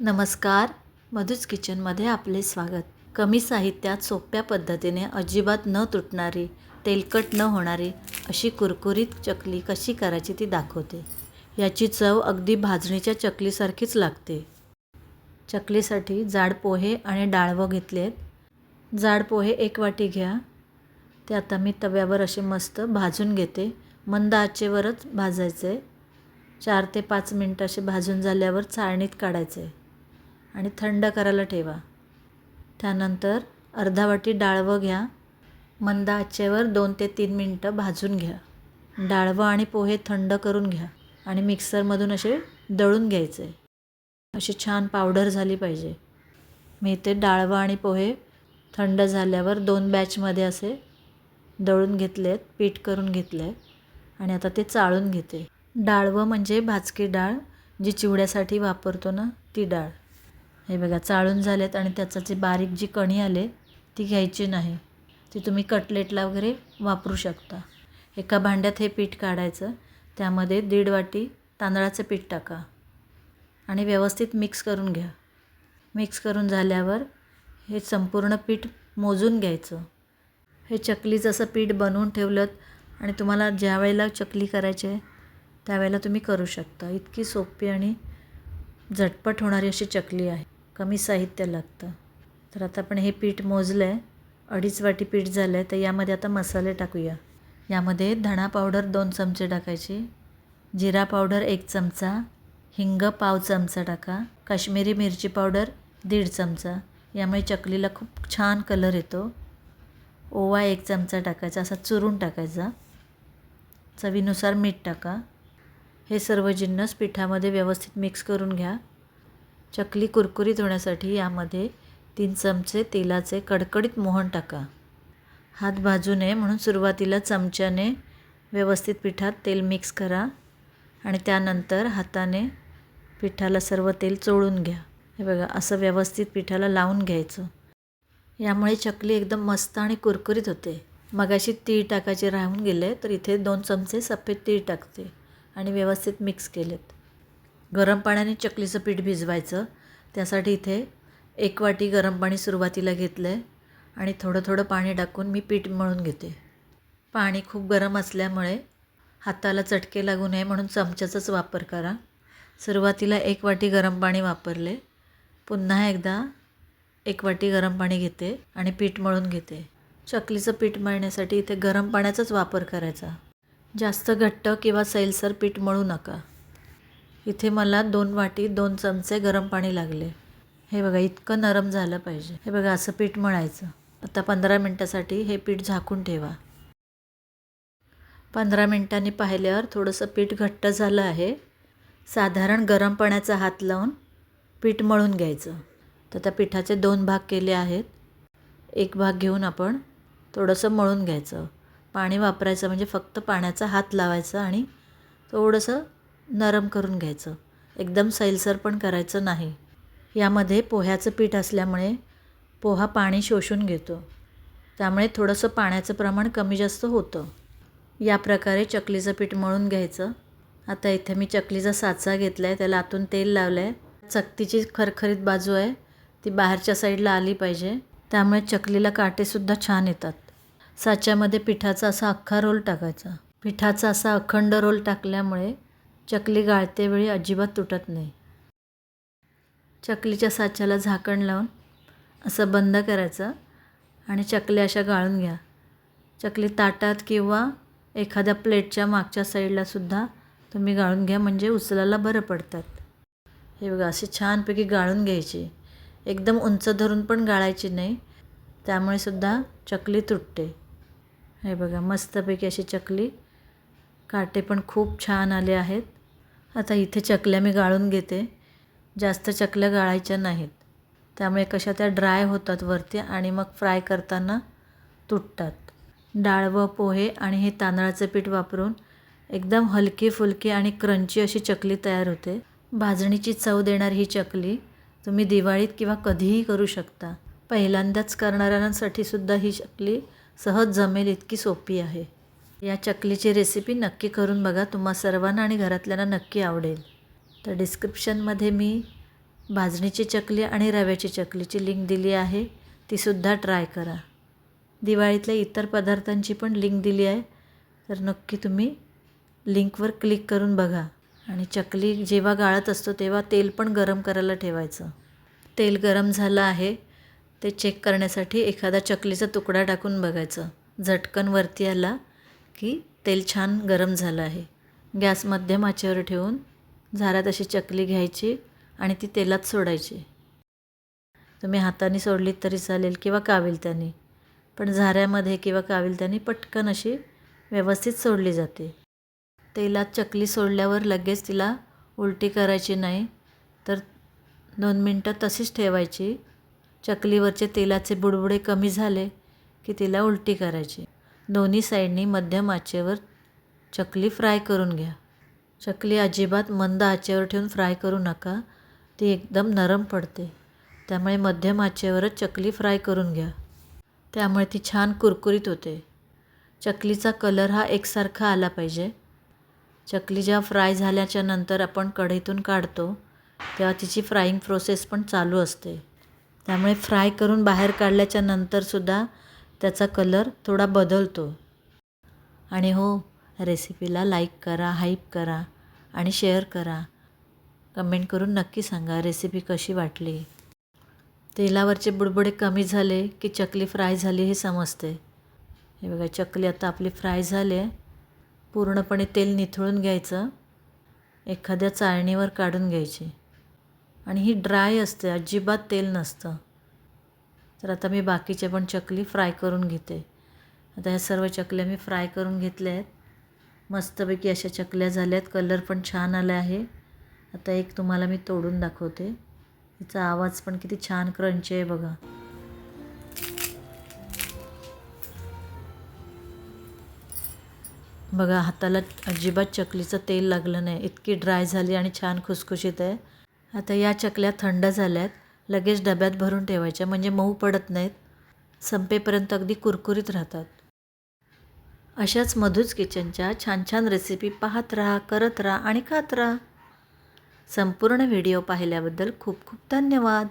नमस्कार. मधुच किचनमध्ये आपले स्वागत. कमी साहित्यात सोप्या पद्धतीने अजिबात न तुटणारी तेलकट न होणारी अशी कुरकुरीत चकली कशी करायची ती दाखवते. याची चव अगदी भाजणीच्या चकलीसारखीच लागते. चकलीसाठी जाड पोहे आणि डाळवं घेतले आहेत जाड पोहे एक वाटी घ्या. ते आता मी तव्यावर असे मस्त भाजून घेते. मंद आचेवरच भाजायचे. चार ते पाच मिनटं असे भाजून झाल्यावर चाळणीत काढायचे. आणि थंड करायला ठेवा. त्यानंतर अर्धा वाटी डाळवं घ्या. मंद आचेवर दोन ते तीन मिनटं भाजून घ्या. डाळवं आणि पोहे थंड करून घ्या आणि मिक्सरमधून असे दळून घ्यायचे. अशी छान पावडर झाली पाहिजे. मी ते डाळवं आणि पोहे थंड झाल्यावर दोन बॅचमध्ये असे दळून घेतले आहेत पीठ करून घेतलं आहे आणि आता ते चाळून घेते. डाळवं म्हणजे भाजकी डाळ जी चिवड्यासाठी वापरतो ना ती डाळ. हे बघा चाळून झालेत आणि त्याचं जे बारीक जी कणी आले ती घ्यायची नाही. ती तुम्ही कटलेटला वगैरे वापरू शकता. एका भांड्यात हे पीठ काढायचं. त्यामध्ये दीड वाटी तांदळाचं पीठ टाका. आणि व्यवस्थित मिक्स करून घ्या. मिक्स करून झाल्यावर हे संपूर्ण पीठ मोजून घ्यायचं. हे चकली जसं पीठ बनवून ठेवलं आणि तुम्हाला ज्या वेळेला चकली करायची आहे त्यावेळेला तुम्ही करू शकता. इतकी सोपी आणि झटपट होणारी अशी चकली आहे. कमी साहित्य लागतं. तर आता आपण हे पीठ मोजलं आहे अडीच वाटी पीठ झालं आहे तर यामध्ये आता मसाले टाकूया. यामध्ये धणा पावडर दोन चमचे टाकायची. जिरा पावडर एक चमचा. हिंग पाव चमचा टाका. काश्मीरी मिरची पावडर दीड चमचा. यामुळे चकलीला खूप छान कलर येतो. ओवा एक चमचा टाकायचा. असा चुरून टाकायचा. चवीनुसार मीठ टाका. हे सर्व जिन्नस पिठामध्ये व्यवस्थित मिक्स करून घ्या. चकली कुरकुरीत होण्यासाठी यामध्ये तीन चमचे तेलाचे कडकडीत मोहन टाका. हात भाजू नये म्हणून सुरुवातीला चमच्याने व्यवस्थित पिठात तेल मिक्स करा आणि त्यानंतर हाताने पिठाला सर्व तेल चोळून घ्या. हे बघा असं व्यवस्थित पिठाला लावून घ्यायचं. यामुळे चकली एकदम मस्त आणि कुरकुरीत होते. मगाशी तीळ टाकायचे राहून गेले तर इथे दोन चमचे सफेद तीळ टाकते आणि व्यवस्थित मिक्स केलेत. गरम पाण्याने चकलीचं पीठ भिजवायचं. त्यासाठी इथे एक वाटी गरम पाणी सुरुवातीला घेतलं आहे आणि थोडं थोडं पाणी टाकून मी पीठ मळून घेते. पाणी खूप गरम असल्यामुळे हाताला चटके लागू नये म्हणून चमच्याचाच वापर करा. सुरुवातीला एक वाटी गरम पाणी वापरले. पुन्हा एकदा एक वाटी गरम पाणी घेते आणि पीठ मळून घेते. चकलीचं पीठ मळण्यासाठी इथे गरम पाण्याचाच वापर करायचा. जास्त घट्ट किंवा सैलसर पीठ मळू नका. इथे मला दोन वाटी दोन चमचे गरम पाणी लागले. हे बघा इतकं नरम झालं पाहिजे. हे बघा असं पीठ मळायचं. आता पंधरा मिनटासाठी हे पीठ झाकून ठेवा. पंधरा मिनटांनी पाहिल्यावर थोडंसं पीठ घट्ट झालं आहे. साधारण गरम पाण्याचा हात लावून पीठ मळून घ्यायचं. तर त्या पिठाचे दोन भाग केले आहेत. एक भाग घेऊन आपण थोडंसं मळून घ्यायचं. पाणी वापरायचं म्हणजे फक्त पाण्याचा हात लावायचा आणि थोडंसं नरम करून घ्यायचं. एकदम सैलसर पण करायचं नाही. यामध्ये पोह्याचं पीठ असल्यामुळे पोहा पाणी शोषून घेतो. त्यामुळे थोडंसं पाण्याचं प्रमाण कमी जास्त होतं. या प्रकारे चकलीचं पीठ मळून घ्यायचं. आता इथे मी चकलीचा साचा घेतला आहे त्याला आतून तेल लावलं आहे चकतीची खरखरीत बाजू आहे ती बाहेरच्या साईडला आली पाहिजे. त्यामुळे चकलीला काटेसुद्धा छान येतात. साच्यामध्ये पिठाचा असा अख्खा रोल टाकायचा. पिठाचा असा अखंड रोल टाकल्यामुळे चकली गाळतेवेळी अजिबात तुटत नाही. चकलीच्या साच्याला झाकण लावून असं बंद करायचं आणि चकल्या अशा गाळून घ्या. चकली ताटात किंवा एखाद्या प्लेटच्या मागच्या साईडलासुद्धा तुम्ही गाळून घ्या म्हणजे उचलायला बरं पडतात. हे बघा अशी छानपैकी गाळून घ्यायची. एकदम उंच धरून पण गाळायची नाही त्यामुळे सुद्धा चकली तुटते. हे बघा मस्तपैकी अशी चकली काटे पण खूप छान आले आहेत. आता इथे चकल्या मी गाळून घेते. जास्त चकल्या गाळायच्या नाहीत. त्यामुळे कशा त्या ड्राय होतात वरती आणि मग फ्राय करताना तुटतात. डाळ व पोहे आणि हे तांदळाचं पीठ वापरून एकदम हलकी फुलकी आणि क्रंची अशी चकली तयार होते. भाजणीची चव देणारी ही चकली तुम्ही दिवाळीत किंवा कधीही करू शकता. पहिल्यांदाच करणाऱ्यांसाठी सुद्धा ही चकली सहज जमेल इतकी सोपी आहे. या चकलीची रेसिपी नक्की करून बघा. तुम्हा सर्वांना आणि घरातल्यांना नक्की आवडेल. तर डिस्क्रिप्शनमध्ये मी भाजणीची चकली आणि रव्याची चकलीची लिंक दिली आहे. तीसुद्धा ट्राय करा. दिवाळीतल्या इतर पदार्थांची पण लिंक दिली आहे. तर नक्की तुम्ही लिंकवर क्लिक करून बघा. आणि चकली जेव्हा गाळत असतो तेव्हा तेल पण गरम करायला ठेवायचं. तेल गरम झालं आहे. ते चेक करण्यासाठी एखादा चकलीचा तुकडा टाकून बघायचं. झटकन वरती आला. की तेल छान गरम झालं आहे. गॅस मध्यम आचेवर ठेवून झाऱ्यात अशी चकली घ्यायची आणि ती तेलात सोडायची. तुम्ही हाताने सोडलीत तरी चालेल किंवा काविलत्याने पण झाऱ्यामध्ये किंवा काविलत्याने पटकन अशी व्यवस्थित सोडली जाते. तेलात चकली सोडल्यावर लगेच तिला उलटी करायची नाही तर दोन मिनटं तशीच ठेवायची. चकलीवरचे तेलाचे बुडबुडे कमी झाले की तिला उलटी करायची. दोन्ही साईडनी मध्यम आचेवर चकली फ्राय करून घ्या. चकली अजिबात मंद आचेवर ठेवून फ्राय करू नका. ती एकदम नरम पडते. त्यामुळे मध्यम आचेवरच चकली फ्राय करून घ्या. त्यामुळे ती छान कुरकुरीत होते. चकलीचा कलर हा एकसारखा आला पाहिजे. चकली जेव्हा फ्राय झाल्याच्यानंतर आपण कढईतून काढतो तेव्हा तिची फ्राईंग प्रोसेस पण चालू असते. त्यामुळे फ्राय करून बाहेर काढल्याच्या नंतरसुद्धा त्याचा कलर थोडा बदलतो. आणि हो रेसिपीला लाईक करा हाईप करा आणि शेअर करा. कमेंट करून नक्की सांगा रेसिपी कशी वाटली. तेलावरचे बुडबुडे कमी झाले की चकली फ्राय झाली हे समजते. हे बघा चकली आता आपली फ्राय झाली आहे. पूर्णपणे तेल निथळून घ्यायचं. एखाद्या चाळणीवर काढून घ्यायची. आणि ही ड्राय असते अजिबात तेल नसतं. तर आता मी बाकीचे पण चकली फ्राय करून घेते. आता ह्या सर्व चकल्या मी फ्राय करून घेतल्या आहेत. मस्तपैकी अशा चकल्या झाल्या आहेत कलर पण छान आला आहे. आता एक तुम्हाला मी तोडून दाखवते. हिचा आवाज पण किती छान क्रंची आहे बघा. बघा हाताला अजिबात चकलीचं तेल लागलं नाही. इतकी ड्राय झाली आणि छान खुसखुशीत आहे. आता या चकल्या थंड झाल्या आहेत लगेच डब्यात भरून ठेवायच्या म्हणजे मऊ पडत नाहीत. संपेपर्यंत अगदी कुरकुरीत राहतात. अशाच मधूच किचनच्या छान छान रेसिपी पाहत राहा करत राहा आणि खात राहा. संपूर्ण व्हिडिओ पाहिल्याबद्दल खूप खूप धन्यवाद.